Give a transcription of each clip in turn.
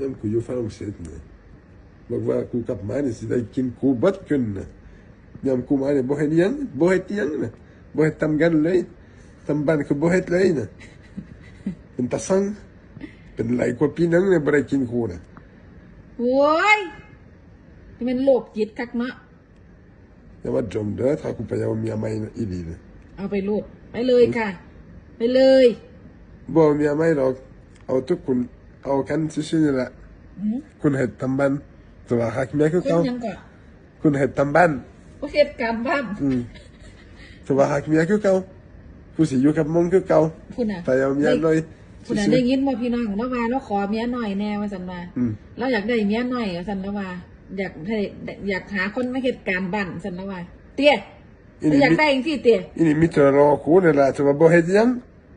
ยังกูอยู่ฝรั่งเศสเนี่ยบอกว่ากูกลับมาเนี่ยสิได้กินกูเบัดขึ้นนะยามกูมาเนี่ยบ่เฮ็ดหยังบ่เฮ็ดหยังนะบ่เฮ็ดทำกันเลยทำบ้านก็บ่เฮ็ดเลยนะเป็นตาสังเป็นหลายกว่าปีนังเนี่ยบ่ได้กินกูนะโว้ยนี่มันโลกจิตคักเนาะอย่ามาจมเด้อถ้ากูไปเอาเมียใหม่นะอีดีนะเอาไปโลดไปเลยค่ะ ไปเลยบ่เอาเมียใหม่หรอกเอาทุกคน เอากันซื่อๆนี่แหละอืมคุณเฮ็ดทำบ้านแตัวาหักเมียคือคุณเก่ายังก่อนคุณเฮ็ดทำบ้านประเทศการบ้านอืมแตัวาหักเมียคือเก่ากูสิอยู่กับมึงคือเก่าคุณอะแต่เอาเมียเลยคุณอะซื่ได้อยินว่าพี่น้องแล้วว่าเราขอเมียหน่อยแน่ว่าสันมาอืมเราอยากได้เมียหน่อยว่าสันแล้วว่าอยากให้อยากหาคนมาเหตุการณ์บ้านสันแล้วว่าเตี้ยๆอีเรานี่อยากมีได้เองที่เตี้ยอีนี่มีแต่รอกูนี่แหละแต่ว่าบ่เฮ็ดหยัง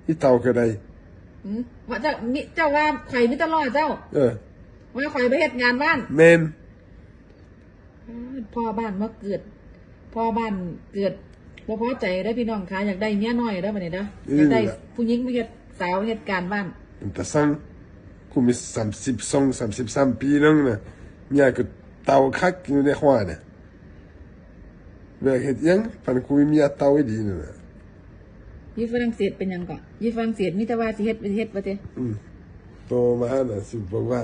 อีเต่าก็ได้ อืมว่าเจ้ามิเจ้าว่าข่อยมิตรอดเจ้า เออ ว่าข่อยไปเหตุงานบ้าน แม่นพ่อบ้านมาเกิด พ่อบ้านเกิดบ่พอใจได้อพี่น้องคะอยากได้เมียน้อยได้อบัดนี้เด้ออยากได้ผู้หญิงมาเฮ็ดสาวเหตุการณ์บ้านเป็นตาสังกูมี32 33ปีนึงน่ะเมียก็เต่าคักอยู่ในหัวน่ะเวลาเฮ็ดหยังปันกูมีเมียเต่าอีดีนั่นน่ะ ยี่ฝรั่งเศสเป็นหยังก่อนยี่ฝรั่งเศสมีแต่ว่าสิเฮ็ดเป็นเฮ็ดว่าเด้อืมโตมาน่ะสิบอกว่า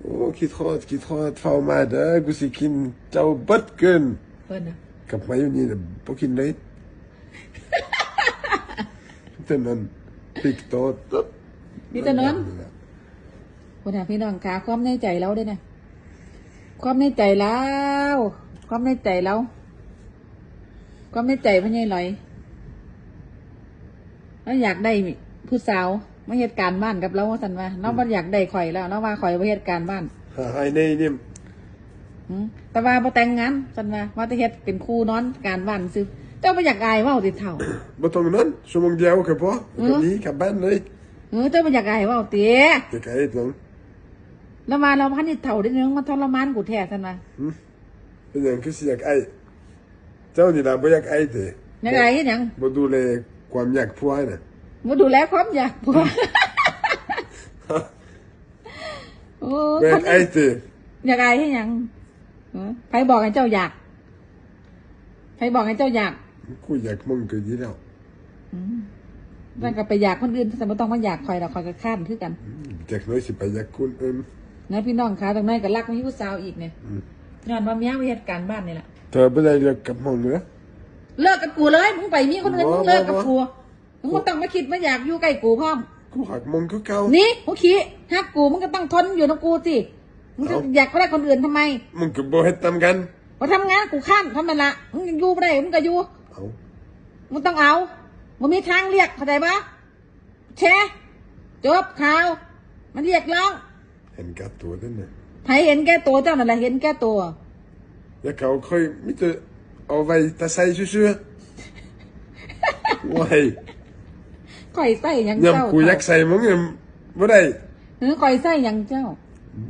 โอ้คิดทอดคิดทอดเฝ้ามาเด้อกูสิกินเจ้าเบิดเกิน เพิ่นน่ะกลับมาอยู่นี่น่ะบ่กินเลย แต่นั้นปิกโตตุ๊บมีแต่นั้นคนน่ะพี่น้องคะความในใจเราเด้อเนี่ยความในใจเราความในใจเราความในใจพ่อใหญ่ลอย แล้วอยากได้ผู้สาวมาเหตุการณ์บ้านกับเราว่าซั่นว่าเราบ่อยากได้ข่อยแล้วเราว่าข่อยบ่เหตุการณ์บ้านหาให้ในนี่อืมแต่ว่าพอแต่งงานสันว่าว่าจะเฮ็ดเป็นครูนอนการบ้านซื้อเจ้าไม่อยากอายเว่าติเท่าบ่ต้องนั้นชั่วโมงเดียวก็พอก็หนี้กลับบ้านเลยเออเจ้าไม่อยากอายเว่าเตี้ยจะไกลตรงแล้วมาเราพันนี่เท่าได้นึงมาทรมานกูแท้สันว่าเป็นอย่างคือสิอยากไอ้เจ้านี่ล่ะบ่อยากไอ้เด้อยากอายเฮ็ดหยังบ่ดูแล ความอยากผัวน่ะมาดูแลความอยากผัวโอ้บ่อคยานกไอ้นี้เด้อยากอายเฮ็ดหยังเออใครบอกให้เจ้าอยากใครบอกให้เจ้าอยากกูอยากมึงก็ดีแล้วนั่นก็ไปอยากคนอื่นแต่ไม่ต้องมาอยากคอยเราคอยก็ข้ามคือกันจากน้อยสิไปอยากคนอื่นนะพี่น้องคะตรงนั้นก็รักมีผู้สาวอีกเนี่ยย้อนว่าเมียไปเหตุการณ์บ้านนี่แหละเธอบ่ได้เลิกกับมึงเด้อ เลิกกับกูเลยมึงไปมีคนอื่นบ่มึงเลิกกับบ่กูมึงบ่ต้องมาคิดมาอยากอยู่ใกล้กูพร้อม กูหักมึงคือเก่า นี่กูขี้ฮักกูมึงก็ต้องทนอยู่กับกูสิมึงจะเอ้า อยากไปได้คนอื่นทำไมมึงก็บ่เฮ็ดตามกันพอทำงานกูข้ามทำไมละมึงอยู่ไม่ได้มึงก็อยู่เอามึงต้องเอามึงมีทางเรียกเข้าใจปะแชร์จบข่าว มันเรียกร้องเห็นกับตัวนั่นน่ะใครเห็นแก่ตัวเจ้านั่นแหละเห็นแก่ตัว แล้วเขาค่อยมีแต่ เอาไว้ตาใส่ซื่อๆว้ายข่อยใส่หยังยามเจ้ากูอยากใส่มึงยังบ่ได้เออข่อยใส่หยังเจ้า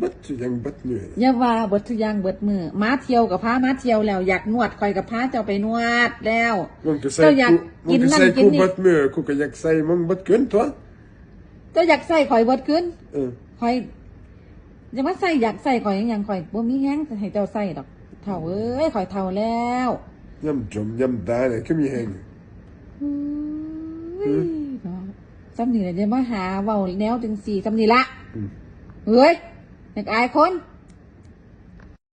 บัดสิยังบัดเหนื่อยอย่าว่าเบิดทุกอย่างเบิดมือม้าเที่ยวกับพาม้าเที่ยวแล้วอยากนวดข่อยกับพาเจ้าไปนวดแล้ว มึงก็ใส่เจ้าอยากกูกินมึงก็นั่นใส่กินกูนี่ บัดมือกูก็อยากใส่มึงบัดเกินตัวเจ้าอยากใส่ข่อยเบิดขึ้นเออข่อยจะมาใส่อยากใส่ข่อยหยังหยังข่อยบ่มีแฮงจะให้เจ้าใส่ดอกเท่าเอ้ยข่อยเท่าแล้ว ย่ำจมย่ำตายเลยก็มีแหงเฮ้ยเนาะซ้ำนี่แหละจะมาหาเว้าแนวจังสี่ซ้ำนี่ละเฮ้ยอยากอายคน